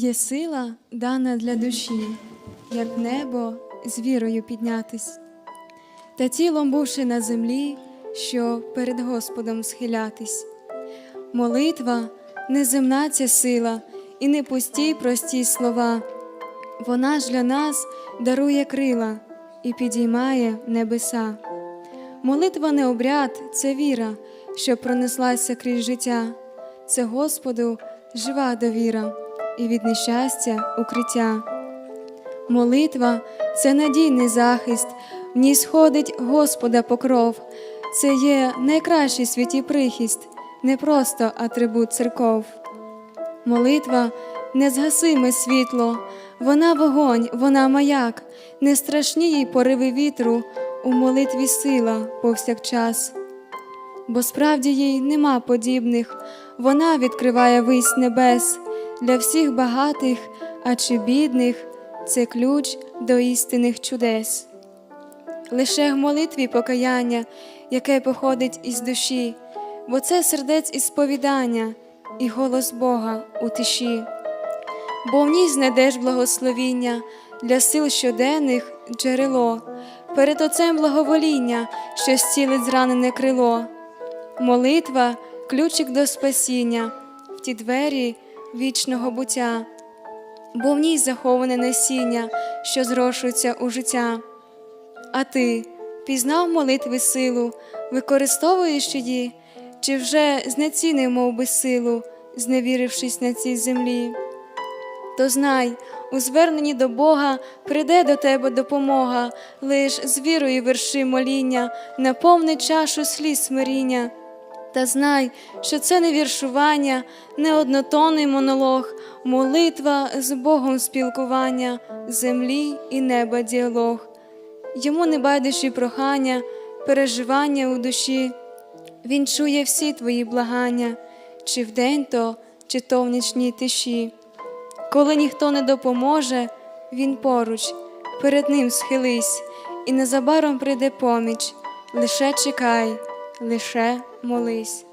Є сила дана для душі, як небо з вірою піднятись, та тілом бувши на землі, що перед Господом схилятись. Молитва неземна ця сила, і не пусті прості слова. Вона ж для нас дарує крила і підіймає небеса. Молитва не обряд, це віра, що пронеслася крізь життя. Це Господу жива довіра і від нещастя укриття. Молитва це надійний захист, в ній сходить Господа покров. Це є найкращий в світі прихист, не просто атрибут церков. Молитва незгасиме світло, вона вогонь, вона маяк, не страшні їй пориви вітру, у молитві сила повсякчас. Бо справді їй нема подібних, вона відкриває вись небес для всіх багатих, а чи бідних це ключ до істинних чудес. Лише в молитві покаяння, яке походить із душі, бо це сердець і сповідання, і голос Бога у тиші, бо в ній знайдеш благословіння для сил щоденних джерело, перед Отцем благовоління, що зцілить зранене крило. Молитва ключик до спасіння, в ті двері вічного буття, бо в ній заховане насіння, що зрошується у життя. А ти пізнав молитви силу, використовуєш її, чи вже знецінив мов би силу, зневірившись на цій землі? То знай, у зверненні до Бога прийде до тебе допомога, лиш з вірою верши моління, наповни чашу сліз смиріння. Та знай, що це не віршування, не однотонний монолог, молитва з Богом спілкування, землі і неба діалог. Йому не байдужі прохання, переживання у душі. Він чує всі твої благання, чи вдень то, чи то в нічній тиші. Коли ніхто не допоможе, він поруч, перед ним схились, і незабаром прийде поміч. Лише чекай, лише молись.